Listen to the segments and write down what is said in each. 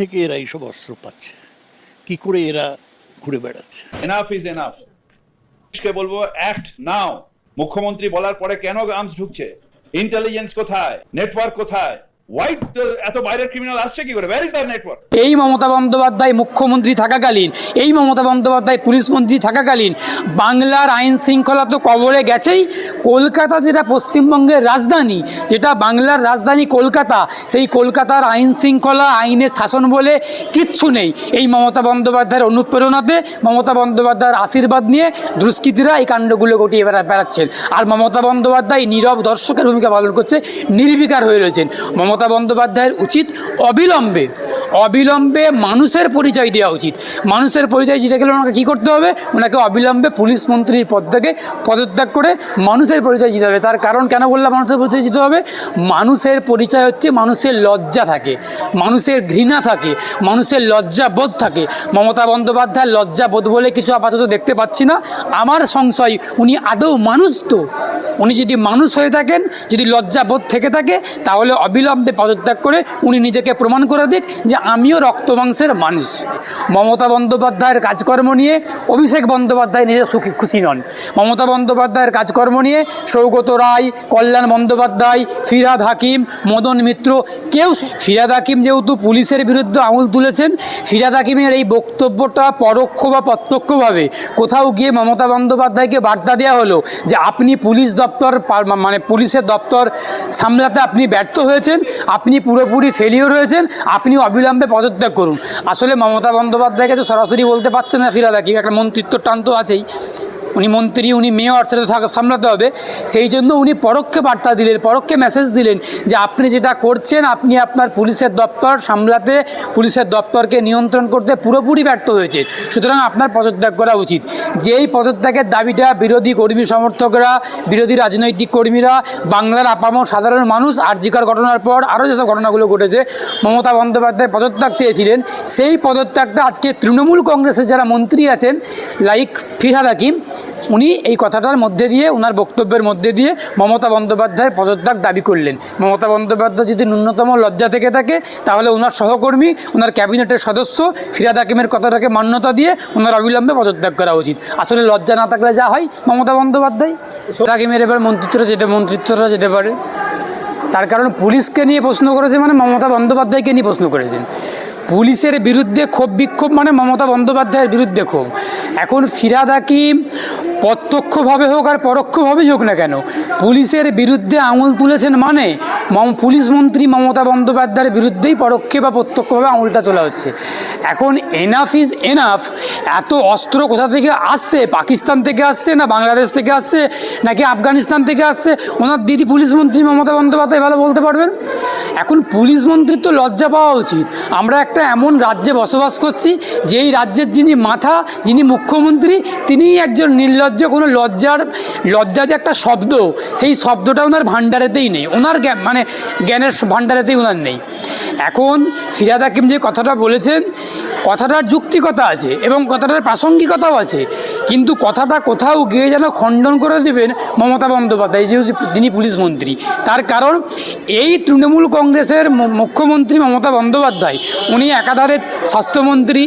থেকে এরা এইসব অস্ত্র পাচ্ছে। কি করে এরা ঘুরে বেড়াচ্ছে? এনাফ ইজ এনাফ কে বলব অ্যাক্ট নাও মুখ্যমন্ত্রী বলার পরে কেন আর্মস ঢুকছে? ইন্টেলিজেন্স কোথায়? নেটওয়ার্ক কোথায়? এত বাইরের ক্রিমিনাল আসছে কি করে? নেটওয়ার্ক এই মমতা বন্দ্যোপাধ্যায় মুখ্যমন্ত্রী থাকাকালীন এই মমতা বন্দ্যোপাধ্যায় পুলিশ মন্ত্রী থাকাকালীন বাংলার আইন শৃঙ্খলা তো কবরে গেছেই। কলকাতা যেটা পশ্চিমবঙ্গের রাজধানী, যেটা বাংলার রাজধানী কলকাতা, সেই কলকাতার আইন শৃঙ্খলা, আইনের শাসন বলে কিচ্ছু নেই। এই মমতা বন্দ্যোপাধ্যায়ের অনুপ্রেরণাতে মমতা বন্দ্যোপাধ্যায়ের আশীর্বাদ নিয়ে দুষ্কৃতীরা এই কাণ্ডগুলো ঘটিয়ে বেড়া, বেড়াচ্ছেন। আর মমতা বন্দ্যোপাধ্যায় নীরব দর্শকের ভূমিকা পালন করছে, নির্বিকার হয়ে রয়েছেন। মমতা বন্দ্যোপাধ্যায়ের উচিত অবিলম্বে অবিলম্বে মানুষের পরিচয় দেওয়া উচিত। মানুষের পরিচয় দিতে গেলে ওনাকে কী করতে হবে? ওনাকে অবিলম্বে পুলিশ মন্ত্রীর পদ থেকে পদত্যাগ করে মানুষের পরিচয় দিতে হবে। তার কারণ কেন বললাম? মানুষের পরিচয় দিতে হবে। মানুষের পরিচয় হচ্ছে মানুষের লজ্জা থাকে, মানুষের ঘৃণা থাকে, মানুষের লজ্জা বোধ থাকে। মমতা বন্দ্যোপাধ্যায় লজ্জা বোধ বলে কিছু আপাতত দেখতে পাচ্ছি না। আমার সংশয়, উনি আদৌ মানুষ তো? উনি যদি মানুষ হয়ে থাকেন, যদি লজ্জাবোধ থেকে থাকে, তাহলে অবিলম্বে পদত্যাগ করে উনি নিজেকে প্রমাণ করে দিক যে আমিও রক্তমাংসের মানুষ। মমতা বন্দ্যোপাধ্যায়ের কাজকর্ম নিয়ে, অভিষেক বন্দ্যোপাধ্যায় নিজে সুখী, খুশি নন। মমতা বন্দ্যোপাধ্যায়ের কাজকর্ম নিয়ে সৌগত রায়, কল্যাণ বন্দ্যোপাধ্যায়, ফিরাদ হাকিম, মদন মিত্র, কেউ ফিরাদ হাকিম যেহেতু পুলিশের বিরুদ্ধে আঙুল তুলেছেন, ফিরাদ হাকিমের এই বক্তব্যটা পরোক্ষ বা প্রত্যক্ষভাবে কোথাও গিয়ে মমতা বন্দ্যোপাধ্যায়কে বার্তা দেওয়া হলো যে আপনি পুলিশ দপ্তর মানে পুলিশের দপ্তর সামলাতে আপনি ব্যর্থ হয়েছেন, আপনি পুরোপুরি ফেলিওর হয়েছেন, আপনি অবিলম্বে পদত্যাগ করুন। আসলে মমতা বন্দ্যোপাধ্যায়কে তো সরাসরি বলতে পারছেন না ফিরাদা, কি একটা মন্ত্রিত্ব টান তো আছেই। উনি মন্ত্রী, উনি মেয়র, সেটা থাকা- সামলাতে হবে। সেই জন্য উনি পরোক্ষে বার্তা দিলেন, পরোক্ষে মেসেজ দিলেন যে আপনি যেটা করছেন, আপনি আপনার পুলিশের দপ্তর সামলাতে, পুলিশের দপ্তরকে নিয়ন্ত্রণ করতে পুরোপুরি ব্যর্থ হয়েছে সুতরাং আপনার পদত্যাগ করা উচিত। যেই পদত্যাগের দাবিটা বিরোধী কর্মী সমর্থকরা, বিরোধী রাজনৈতিক কর্মীরা, বাংলার আপামর সাধারণ মানুষ আর্জিকার ঘটনার পর আরও যেসব ঘটনাগুলো ঘটেছে, মমতা বন্দ্যোপাধ্যায় পদত্যাগ চেয়েছিলেন। সেই পদত্যাগটা আজকে তৃণমূল কংগ্রেসের যারা মন্ত্রী আছেন লাইক ফিরহাদ হাকিম উনি এই কথাটার মধ্যে দিয়ে ওনার বক্তব্যের মধ্যে দিয়ে মমতা বন্দ্যোপাধ্যায়ের পদত্যাগ দাবি করলেন। মমতা বন্দ্যোপাধ্যায় যদি ন্যূনতম লজ্জা থেকে থাকে, তাহলে ওনার সহকর্মী ওনার ক্যাবিনেটের সদস্য ফিরাদ হাকিমের কথাটাকে মান্যতা দিয়ে ওনার অবিলম্বে পদত্যাগ করা উচিত। আসলে লজ্জা না থাকলে যা হয়, মমতা বন্দ্যোপাধ্যায়? ফিরাদ হাকিমের এবার মন্ত্রিত্বটা যেতে মন্ত্রিত্বটা যেতে পারে। তার কারণ পুলিশকে নিয়ে প্রশ্ন করেছে মানে মমতা বন্দ্যোপাধ্যায়কে নিয়ে প্রশ্ন করেছেন। পুলিশের বিরুদ্ধে ক্ষোভ, বিক্ষোভ মানে মমতা বন্দ্যোপাধ্যায়ের বিরুদ্ধে ক্ষোভ। এখন ফিরাদ হাকিম প্রত্যক্ষভাবে হোক আর পরোক্ষভাবেই হোক না কেন, পুলিশের বিরুদ্ধে আঙুল তুলেছেন মানে পুলিশ মন্ত্রী মমতা বন্দ্যোপাধ্যায়ের বিরুদ্ধেই পরোক্ষে বা প্রত্যক্ষভাবে আঙুলটা তোলা হচ্ছে। এখন এনাফ ইজ এনাফ এত অস্ত্র কোথা থেকে আসছে? পাকিস্তান থেকে আসছে না বাংলাদেশ থেকে আসছে নাকি আফগানিস্তান থেকে আসছে? ওনার দিদি পুলিশ মন্ত্রী মমতা বন্দ্যোপাধ্যায় ভালো বলতে পারবেন? এখন পুলিশ মন্ত্রীর তো লজ্জা পাওয়া উচিত। আমরা একটা এমন রাজ্যে বসবাস করছি, যেই রাজ্যের যিনি মাথা, যিনি মুখ্যমন্ত্রী তিনি একজন নির্লজ্জ, কোনো লজ্জার লজ্জা যে একটা শব্দ, সেই শব্দটা ওনার ভাণ্ডারেতেই নেই। ওনার জ্ঞান মানে জ্ঞানের ভাণ্ডারেতেই ওনার নেই। এখন ফিরাদ হাকিম যে কথাটা বলেছেন কথাটার যুক্তিকতা আছে এবং কথাটার প্রাসঙ্গিকতাও আছে। কিন্তু কথাটা কোথাও গিয়ে যেন খণ্ডন করে দেবেন মমতা বন্দ্যোপাধ্যায় যেহেতু তিনি পুলিশ মন্ত্রী। তার কারণ, এই তৃণমূল কংগ্রেসের মুখ্যমন্ত্রী মমতা বন্দ্যোপাধ্যায়, উনি একাধারে স্বাস্থ্যমন্ত্রী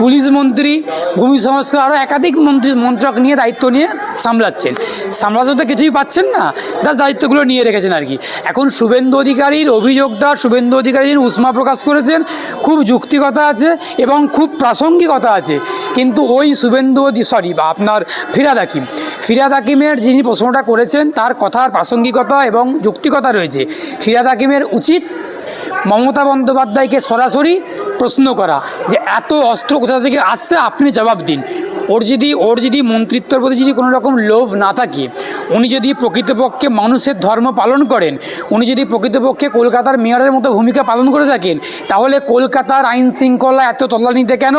পুলিশ মন্ত্রী, ভূমি সংস্কার আরও একাধিক মন্ত্রী, মন্ত্রক নিয়ে দায়িত্ব নিয়ে সামলাচ্ছেন। সামলাতে তো কিছুই পাচ্ছেন না। তার দায়িত্বগুলো নিয়ে রেখেছেন আর কি। এখন শুভেন্দু অধিকারীর অভিযোগটা, শুভেন্দু অধিকারী যিনি উষ্মা প্রকাশ করেছেন, খুব যুক্তিকতা আছে এবং খুব প্রাসঙ্গিকতা আছে। কিন্তু ওই শুভেন্দু সরি বা আপনার ফিরাদ হাকিম, ফিরাদ হাকিমের যিনি প্রশ্নটা করেছেন, তার কথার প্রাসঙ্গিকতা এবং যুক্তিকতা রয়েছে। ফিরাদ হাকিমের উচিত মমতা বন্দ্যোপাধ্যায়কে সরাসরি প্রশ্ন করা যে এত অস্ত্র কোথা থেকে আসছে? আপনি জবাব দিন। ওর যদি ওর যদি মন্ত্রিত্বর প্রতি যদি কোনো রকম লোভ না থাকে, উনি যদি প্রকৃতপক্ষে মানুষের ধর্ম পালন করেন, উনি যদি প্রকৃতপক্ষে কলকাতার মেয়রের মতো ভূমিকা পালন করে থাকেন, তাহলে কলকাতার আইন শৃঙ্খলা এত তল্লানিতে কেন?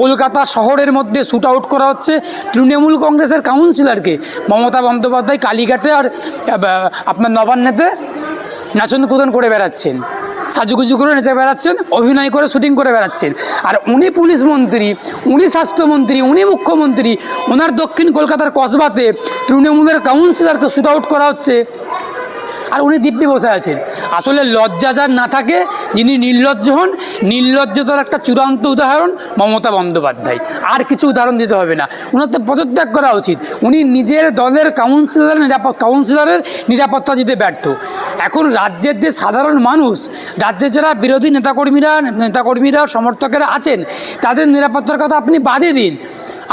কলকাতা শহরের মধ্যে শ্যুট আউট করা হচ্ছে তৃণমূল কংগ্রেসের কাউন্সিলরকে মমতা বন্দ্যোপাধ্যায় কালীঘাটে আর আপনার নবান্নেতে নাচন কুদন করে বেড়াচ্ছেন। সাজুগুজু করে নেচে বেড়াচ্ছেন, অভিনয় করে শুটিং করে বেড়াচ্ছেন। আর উনি পুলিশ মন্ত্রী, উনি স্বাস্থ্যমন্ত্রী, উনি মুখ্যমন্ত্রী, ওনার দক্ষিণ কলকাতার কসবাতে তৃণমূলের কাউন্সিলারকে শ্যুট আউট করা হচ্ছে। আর উনি দিব্যি বসে আছেন। আসলে লজ্জা যার না থাকে, যিনি নির্লজ্জ হন, নির্লজ্জতার একটা চূড়ান্ত উদাহরণ মমতা বন্দ্যোপাধ্যায়। আর কিছু উদাহরণ দিতে হবে না। ওনার তো পদত্যাগ করা উচিত। উনি নিজের দলের কাউন্সিলরের নিরাপদ কাউন্সিলরের নিরাপত্তা দিতে ব্যর্থ। এখন রাজ্যের যে সাধারণ মানুষ, রাজ্যের যারা বিরোধী নেতাকর্মীরা নেতাকর্মীরা, সমর্থকেরা আছেন, তাদের নিরাপত্তার কথা আপনি বাদে দিন।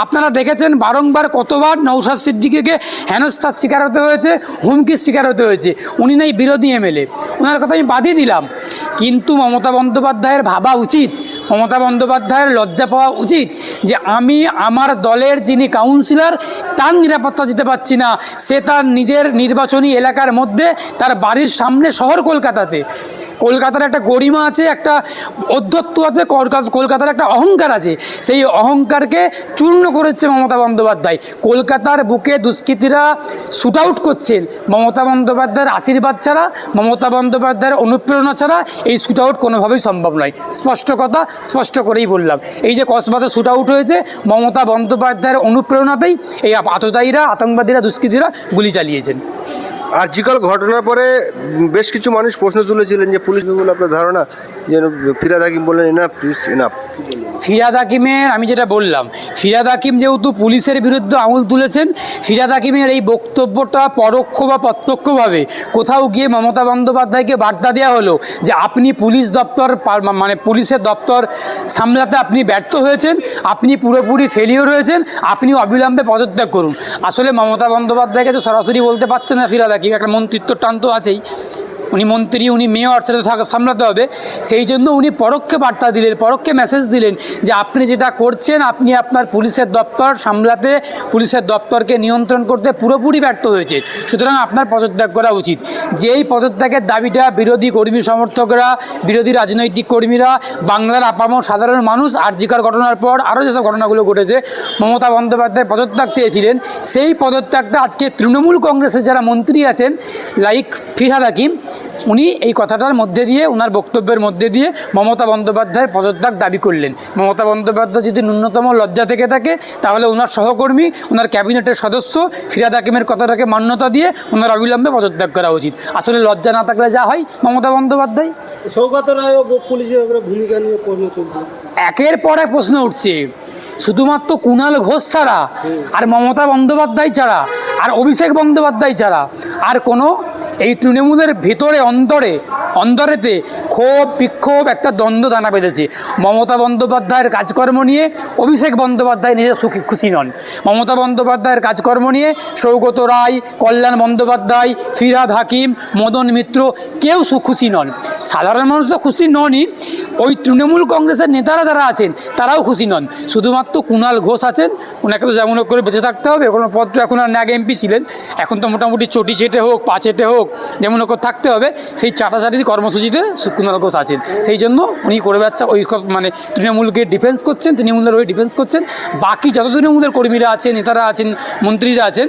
আপনারা দেখেছেন বারংবার কতবার নৌসাদ সিদ্দিকিকে হেনস্থার শিকার হতে হয়েছে, হুমকির শিকার হতে হয়েছে। উনি নাই বিরোধী এমএলএ ওনার কথা আমি বাদই দিলাম। কিন্তু মমতা বন্দ্যোপাধ্যায়ের ভাবা উচিত, মমতা বন্দ্যোপাধ্যায়ের লজ্জা পাওয়া উচিত যে আমি আমার দলের যিনি কাউন্সিলর, তার নিরাপত্তা দিতে পারছি না। সে তার নিজের নির্বাচনী এলাকার মধ্যে তার বাড়ির সামনে শহর কলকাতাতে। কলকাতার একটা গরিমা আছে, একটা অধ্যত্ব আছে কলকাতার একটা অহংকার আছে। সেই অহংকারকে চূর্ণ করেছে মমতা বন্দ্যোপাধ্যায়। কলকাতার বুকে দুষ্কৃতীরা শ্যুট আউট করছেন। মমতা বন্দ্যোপাধ্যায়ের আশীর্বাদ ছাড়া, মমতা বন্দ্যোপাধ্যায়ের অনুপ্রেরণা ছাড়া এই শ্যুট আউট কোনোভাবেই সম্ভব নয়। স্পষ্ট কথা, স্পষ্ট করেই বললাম। এই যে কসবাতে শ্যুট আউট হয়েছে, মমতা বন্দ্যোপাধ্যায়ের অনুপ্রেরণাতেই এই আততায়ীরা, আতঙ্কবাদীরা, দুষ্কৃতীরা গুলি চালিয়েছেন। আর্জিকাল ঘটনার পরে বেশ কিছু মানুষ প্রশ্ন তুলেছিলেন যে পুলিশ আপনার ধারণা যে ফিরাদ হাকিম বললেন এনাফ প্লিজ এনাফ ফিরাদ হাকিমের, আমি যেটা বললাম, ফিরাদ হাকিম যেহেতু পুলিশের বিরুদ্ধে আঙুল তুলেছেন, ফিরাদ হাকিমের এই বক্তব্যটা পরোক্ষ বা প্রত্যক্ষভাবে কোথাও গিয়ে মমতা বন্দ্যোপাধ্যায়কে বার্তা দেওয়া হলো যে আপনি পুলিশ দপ্তর মানে পুলিশের দপ্তর সামলাতে আপনি ব্যর্থ হয়েছেন, আপনি পুরোপুরি ফেলিওর হয়েছেন, আপনি অবিলম্বে পদত্যাগ করুন। আসলে মমতা বন্দ্যোপাধ্যায়কে তো সরাসরি বলতে পারছেন না ফিরাদ হাকিম, একটা মন্ত্রিত্ব টান তো আছেই। উনি মন্ত্রী, উনি মেয়র, সেটা থাকা- সামলাতে হবে। সেই জন্য উনি পরোক্ষে বার্তা দিলেন, পরোক্ষে মেসেজ দিলেন যে আপনি যেটা করছেন, আপনি আপনার পুলিশের দপ্তর সামলাতে, পুলিশের দপ্তরকে নিয়ন্ত্রণ করতে পুরোপুরি ব্যর্থ হয়েছে। সুতরাং আপনার পদত্যাগ করা উচিত। যেই পদত্যাগের দাবিটা বিরোধী কর্মী সমর্থকরা, বিরোধী রাজনৈতিক কর্মীরা, বাংলার আপামর সাধারণ মানুষ আর্জিকার ঘটনার পর আরও যেসব ঘটনাগুলো ঘটেছে, মমতা বন্দ্যোপাধ্যায় পদত্যাগ চেয়েছিলেন। সেই পদত্যাগটা আজকে তৃণমূল কংগ্রেসের যারা মন্ত্রী আছেন লাইক ফিরহাদ হাকিম উনি এই কথাটার মধ্যে দিয়ে ওনার বক্তব্যের মধ্যে দিয়ে মমতা বন্দ্যোপাধ্যায়ের পদত্যাগ দাবি করলেন। মমতা বন্দ্যোপাধ্যায় যদি ন্যূনতম লজ্জা থেকে থাকে তাহলে ওনার সহকর্মী ওনার ক্যাবিনেটের সদস্য ফিরাদ হাকিমের কথাটাকে মান্যতা দিয়ে ওনার অবিলম্বে পদত্যাগ করা উচিত। আসলে লজ্জা না থাকলে যা হয় মমতা বন্দ্যোপাধ্যায়? সৌগত রায়ও পুলিশের ভূমিকা নিয়ে একের পর এক প্রশ্ন উঠছে। শুধুমাত্র কুণাল ঘোষ ছাড়া আর মমতা বন্দ্যোপাধ্যায় ছাড়া আর অভিষেক বন্দ্যোপাধ্যায় ছাড়া আর কোনো এই তৃণমূলের ভেতরে, অন্তরে, অন্তরেতে ক্ষোভ, বিক্ষোভ একটা দ্বন্দ্ব দানা বেঁধেছে। মমতা বন্দ্যোপাধ্যায়ের কাজকর্ম নিয়ে অভিষেক বন্দ্যোপাধ্যায় নিজে সুখী, খুশি নন। মমতা বন্দ্যোপাধ্যায়ের কাজকর্ম নিয়ে সৌগত রায়, কল্যাণ বন্দ্যোপাধ্যায় ফিরাদ হাকিম, মদন মিত্র কেউ সু- খুশি নন। সাধারণ মানুষ তো খুশি ননই। ওই তৃণমূল কংগ্রেসের নেতারা যারা আছেন, তারাও খুশি নন। শুধুমাত্র কুণাল ঘোষ আছেন ওনাকে তো যেমন করে বেঁচে থাকতে হবে, কোনো পত্র এখন আর ন্যাগ এমপি ছিলেন। এখন তো মোটামুটি চটি চেটে হোক পা চেটে হোক যেমন করে থাকতে হবে সেই চাটাচাটির কর্মসূচিতে কুণাল ঘোষ আছেন। সেই জন্য উনি করে বেড়াচ্ছে ওই মানে তৃণমূলকে ডিফেন্স করছেন তৃণমূলের ওই ডিফেন্স করছেন। বাকি যত তৃণমূলের কর্মীরা আছেন নেতারা আছেন মন্ত্রীরা আছেন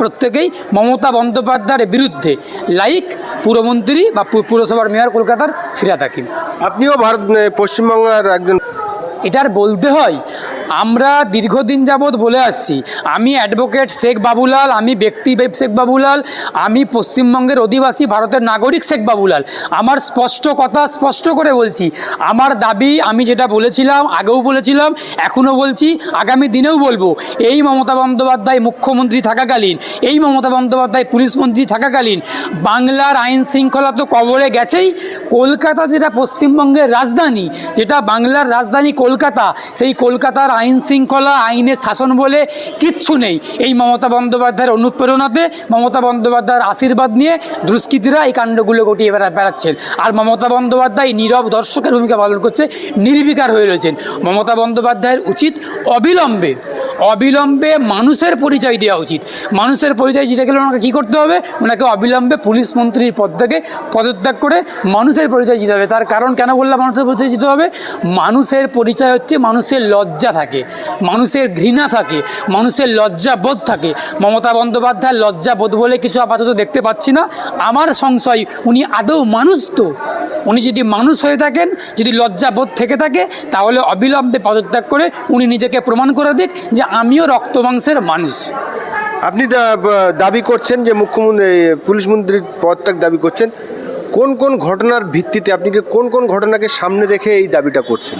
প্রত্যেকেই মমতা বন্দ্যোপাধ্যায়ের বিরুদ্ধে লাইক পুরমন্ত্রী বা পুরসভার মেয়র কলকাতার ফিরাদ হাকিম। আপনিও ভারত পশ্চিমবাংলার একজন এটার বলতে হয় আমরা দীর্ঘদিন যাবৎ বলে আসছি, আমি অ্যাডভোকেট শেখ বাবুলাল, আমি ব্যক্তি শেখ বাবুলাল, আমি পশ্চিমবঙ্গের অধিবাসী ভারতের নাগরিক শেখ বাবুলাল। আমার স্পষ্ট কথা স্পষ্ট করে বলছি, আমার দাবি আমি যেটা বলেছিলাম, আগেও বলেছিলাম, এখনও বলছি, আগামী দিনেও বলব, এই মমতা বন্দ্যোপাধ্যায় মুখ্যমন্ত্রী থাকাকালীন, এই মমতা বন্দ্যোপাধ্যায় পুলিশ মন্ত্রী থাকাকালীন, বাংলার আইন শৃঙ্খলা তো কবরে গেছেই, কলকাতা যেটা পশ্চিমবঙ্গের রাজধানী, যেটা বাংলার রাজধানী কলকাতা, সেই কলকাতার আইন শৃঙ্খলা আইনের শাসন বলে কিচ্ছু নেই। এই মমতা বন্দ্যোপাধ্যায়ের অনুপ্রেরণাতে মমতা বন্দ্যোপাধ্যায়ের আশীর্বাদ নিয়ে দুষ্কৃতীরা এই কাণ্ডগুলো ঘটিয়ে বেড়া, বেড়াচ্ছেন। আর মমতা বন্দ্যোপাধ্যায় নীরব দর্শকের ভূমিকা পালন করছে, নির্বিকার হয়ে রয়েছেন। মমতা বন্দ্যোপাধ্যায়ের উচিত অবিলম্বে অবিলম্বে মানুষের পরিচয় দেওয়া উচিত। মানুষের পরিচয় দিতে গেলে ওনাকে কী করতে হবে? ওনাকে অবিলম্বে পুলিশ মন্ত্রীর পদ থেকে পদত্যাগ করে মানুষের পরিচয় দিতে হবে। তার কারণ কেন বললাম? মানুষের পরিচয় দিতে হবে। মানুষের পরিচয় হচ্ছে মানুষের লজ্জা থাকে। মানুষের ঘৃণা থাকে মানুষের লজ্জা বোধ থাকে। মমতা বন্দ্যোপাধ্যায় লজ্জা বোধ বলে কিছু আপাতত দেখতে পাচ্ছি না। আমার সংশয় উনি আদৌ মানুষ তো? উনি যদি মানুষ হয়ে থাকেন যদি লজ্জাবোধ থেকে থাকে তাহলে অবিলম্বে পদত্যাগ করে উনি নিজেকে প্রমাণ করে দিক যে আমিও রক্ত মাংসের মানুষ। আপনি দাবি করছেন যে মুখ্যমন্ত্রী পুলিশ মন্ত্রীর পদত্যাগ দাবি করছেন। কোন কোন ঘটনার ভিত্তিতে আপনি কি কোন কোন ঘটনাকে সামনে রেখে এই দাবিটা করছেন?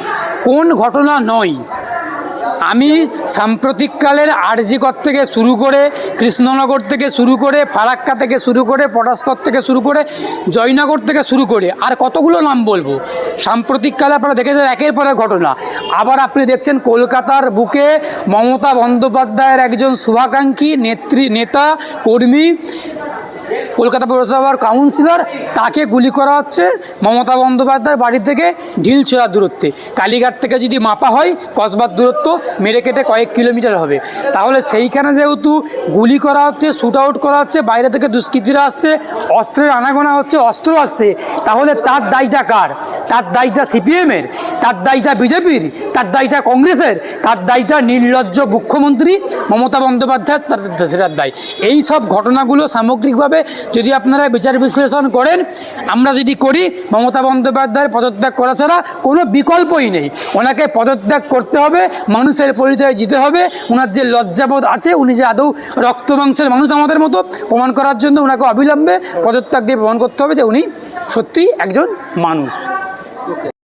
কোন ঘটনা নয় আমি সাম্প্রতিককালের আরজিকর থেকে শুরু করে কৃষ্ণনগর থেকে শুরু করে ফারাক্কা থেকে শুরু করে পটাশপথ থেকে শুরু করে জয়নগর থেকে শুরু করে আর কতগুলো নাম বলব? সাম্প্রতিককালে আপনারা দেখেছেন একের পর ঘটনা। আবার আপনি দেখছেন কলকাতার বুকে মমতা বন্দ্যোপাধ্যায়ের একজন শুভাকাঙ্ক্ষী, নেত্রী, নেতা, কর্মী কলকাতা পৌরসভার কাউন্সিলর, তাকে গুলি করা হচ্ছে মমতা বন্দ্যোপাধ্যায়ের বাড়ি থেকে ঢিল ছোড়ার দূরত্বে। কালীঘাট থেকে যদি মাপা হয়, কসবার দূরত্ব মেরে কেটে কয়েক কিলোমিটার হবে। তাহলে সেইখানে যেহেতু গুলি করা হচ্ছে শ্যুট আউট করা হচ্ছে, বাইরে থেকে দুষ্কৃতীরা আসছে, অস্ত্রের আনাগোনা হচ্ছে, অস্ত্র আসছে, তাহলে তার দায়টা কার? তার দায়টা সিপিএমের, তার দায়টা বিজেপির, তার দায়টা কংগ্রেসের, তার দায়টা নির্লজ্জ মুখ্যমন্ত্রী মমতা বন্দ্যোপাধ্যায় তার সেটার দায় এই সব ঘটনাগুলো সামগ্রিকভাবে যদি আপনারা বিচার বিশ্লেষণ করেন, আমরা যদি করি, মমতা বন্দ্যোপাধ্যায়ের পদত্যাগ করা ছাড়া কোনো বিকল্পই নেই। ওনাকে পদত্যাগ করতে হবে, মানুষের পরিচয় দিতে হবে, ওনার যে লজ্জাবোধ আছে, উনি যে আদৌ রক্ত মাংসের মানুষ আমাদের মতো, প্রমাণ করার জন্য ওনাকে অবিলম্বে পদত্যাগ দিয়ে প্রমাণ করতে হবে যে উনি সত্যি একজন মানুষ।